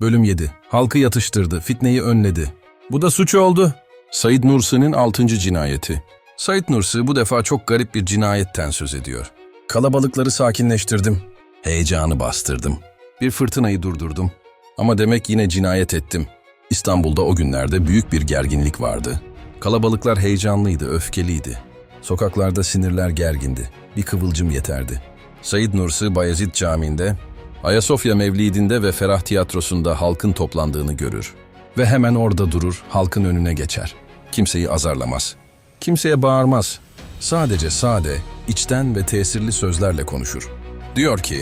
Bölüm 7. Halkı yatıştırdı, fitneyi önledi. Bu da suç oldu. Said Nursi'nin 6. cinayeti. Said Nursi bu defa çok garip bir cinayetten söz ediyor. Kalabalıkları sakinleştirdim. Heyecanı bastırdım. Bir fırtınayı durdurdum. Ama demek yine cinayet ettim. İstanbul'da o günlerde büyük bir gerginlik vardı. Kalabalıklar heyecanlıydı, öfkeliydi. Sokaklarda sinirler gergindi. Bir kıvılcım yeterdi. Said Nursi Bayezid Camii'nde, Ayasofya Mevlidinde ve Ferah Tiyatrosu'nda halkın toplandığını görür. Ve hemen orada durur, halkın önüne geçer. Kimseyi azarlamaz. Kimseye bağırmaz. Sadece sade, içten ve tesirli sözlerle konuşur. Diyor ki,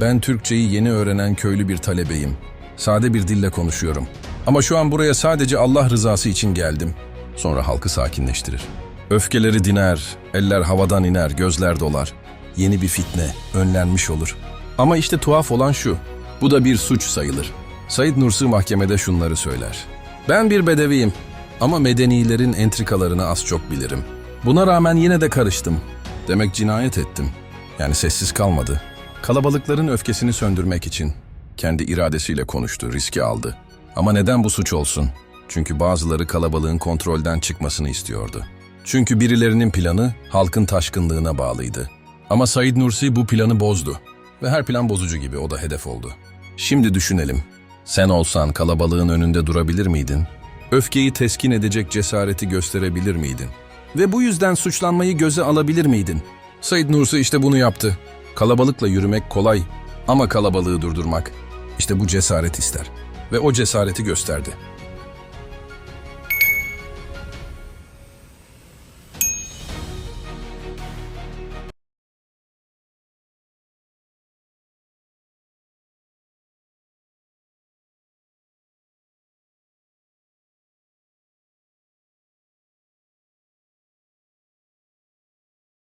ben Türkçeyi yeni öğrenen köylü bir talebeyim. Sade bir dille konuşuyorum. Ama şu an buraya sadece Allah rızası için geldim. Sonra halkı sakinleştirir. Öfkeleri diner, eller havadan iner, gözler dolar. Yeni bir fitne, önlenmiş olur. Ama işte tuhaf olan şu, bu da bir suç sayılır. Said Nursi mahkemede şunları söyler. Ben bir bedeviyim ama medenilerin entrikalarını az çok bilirim. Buna rağmen yine de karıştım. Demek cinayet ettim. Yani sessiz kalmadı. Kalabalıkların öfkesini söndürmek için kendi iradesiyle konuştu, riski aldı. Ama neden bu suç olsun? Çünkü bazıları kalabalığın kontrolden çıkmasını istiyordu. Çünkü birilerinin planı halkın taşkınlığına bağlıydı. Ama Said Nursi bu planı bozdu. Ve her plan bozucu gibi o da hedef oldu. Şimdi düşünelim. Sen olsan kalabalığın önünde durabilir miydin? Öfkeyi teskin edecek cesareti gösterebilir miydin? Ve bu yüzden suçlanmayı göze alabilir miydin? Said Nursi işte bunu yaptı. Kalabalıkla yürümek kolay ama kalabalığı durdurmak işte bu cesaret ister. Ve o cesareti gösterdi.